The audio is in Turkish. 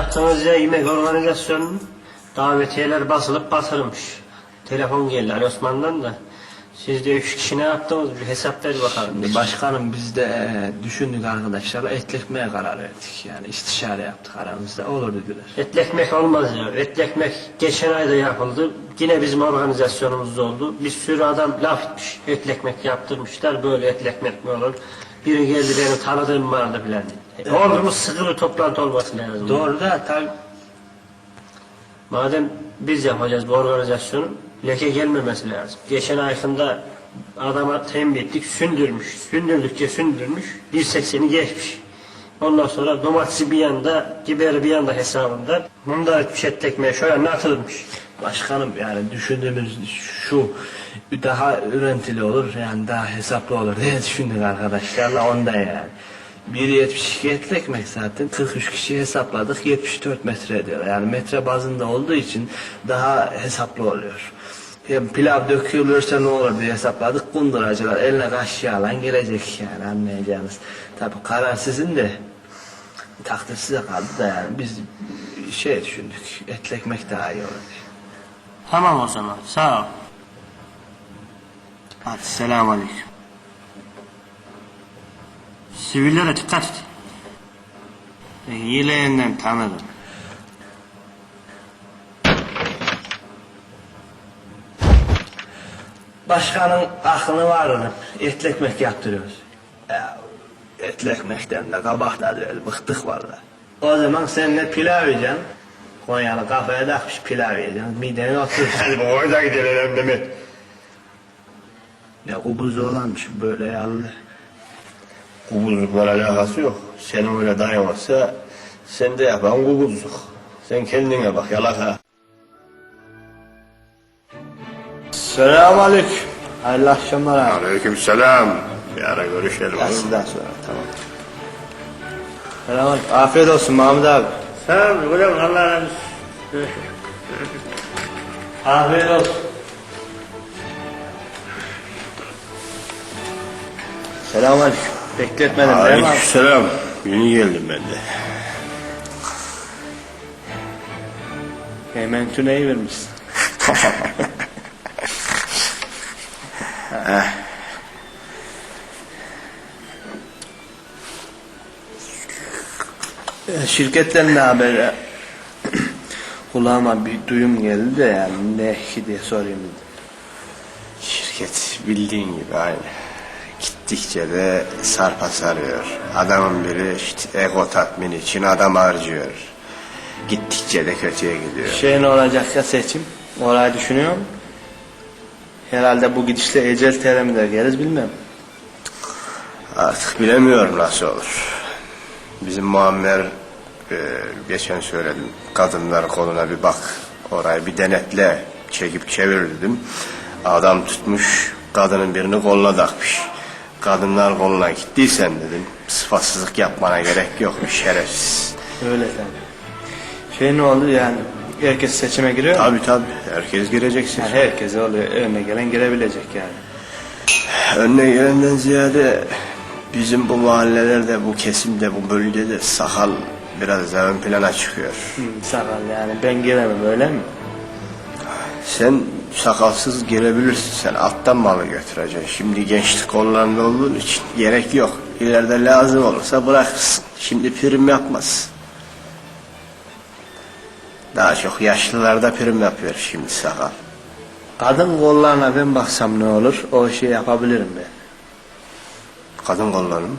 Yaptığınız ya yemek organizasyonunun davetiyeler basılıp batırılmış. Telefon geldi Ali Osman'dan da. Siz de üç kişi ne yaptınız bir hesap ver bakalım. Başkanım biz de e, düşündük arkadaşlarla etletmeye karar verdik. Yani istişare yaptık aramızda. Olur dediler. Etli ekmek olmaz ya. Etli ekmek geçen ayda yapıldı. Yine bizim organizasyonumuzda oldu. Bir sürü adam laf etmiş. Etli ekmek yaptırmışlar. Böyle etli ekmek mi olur? Biri geldi beni tanıdığım vardı filan. E, Olur mu sıkılı toplantı olması lazım. Doğru da tabii Madem biz yapacağız bu organizasyonu leke gelmemesi lazım. Geçen ayında adama tembih ettik sündürmüş. Sündürdükçe sündürmüş. 1.80'i geçmiş. Ondan sonra domatesi bir yanda, biberi bir yanda hesabında. Bunda et ekmeği şöyle atılmış. başkanım yani düşündüğümüz şu daha örüntülü olur yani daha hesaplı olur diye düşündük arkadaşlarla onda yani. 1.72 etli ekmek zaten 43 kişi hesapladık 74 metre ediyor. Yani metre bazında olduğu için daha hesaplı oluyor. Hem pilav dökülürse ne olur diye hesapladık. Kunduracılar eline kaşığı alan gelecek yani anlayacağınız. Tabi karar sizin de takdir size kaldı da yani biz şey düşündük etli ekmek daha iyi olur diye. Tamam o zaman sağ ol. Hadi selamun aleyküm. Sivillere dikkat et. Ben yileğinden tanırım. Başkanın aklını varırım. Etli ekmek yaptırıyoruz. Ya, etli ekmekten de kabak da değil. Bıktık valla. O zaman seninle pilav yiyeceksin. Konyalı kafaya takmış pilav yiyeceksin. Midene oturur. Hadi orada gidelim mi? ne kubuz olanmış böyle yallı. Kubuzlukla alakası yok. Senin öyle dayanmazsa sen de yapan kubuzluk. Sen kendine bak yalaka. Selamun aleyküm. Hayırlı akşamlar abi. Aleyküm selam. Bir ara görüşelim. Ya sizden sonra tamam. Selamun aleyküm. Afiyet olsun Mahmut abi. Ol. Ulan Allah'a emanet. Afiyet olsun. Selamun aleyküm. Bekletmedim değil mi Aleyküm abi? selam. Yeni geldim ben de. Hemen tüneyi vermişsin. E, Şirketten ne haber? ya? Kulağıma bir duyum geldi de yani ne ki diye sorayım dedim. Şirket bildiğin gibi aynı. Gittikçe de sarpa sarıyor. Adamın biri işte ego tatmini için adam harcıyor. Gittikçe de kötüye gidiyor. Şey ne olacak ya seçim? Orayı düşünüyorum. Herhalde bu gidişle ecel teremi de geliriz bilmem. Artık bilemiyorum nasıl olur. Bizim Muammer e, geçen söyledim. Kadınlar koluna bir bak. Orayı bir denetle. Çekip çevir dedim. Adam tutmuş kadının birini koluna takmış. Kadınlar koluna gittiysen dedim. Sıfatsızlık yapmana gerek yok şerefsiz. Öyle tabii. Şey ne oldu yani? Herkes seçime giriyor mu? Tabi tabi herkes gireceksin. Yani herkese oluyor. Önüne gelen girebilecek yani. Önüne gelenden ziyade bizim bu mahallelerde, bu kesimde, bu bölgede sakal biraz ön plana çıkıyor. Hı, sakal yani ben giremem öyle mi? Sen sakalsız girebilirsin. Sen alttan malı götüreceksin. Şimdi gençlik konularında olduğun için gerek yok. İleride lazım olursa bırakırsın. Şimdi prim yapmaz. Daha çok yaşlılarda prim yapıyor şimdi sakal. Kadın kollarına ben baksam ne olur? O işi yapabilirim ben. Kadın kolları mı?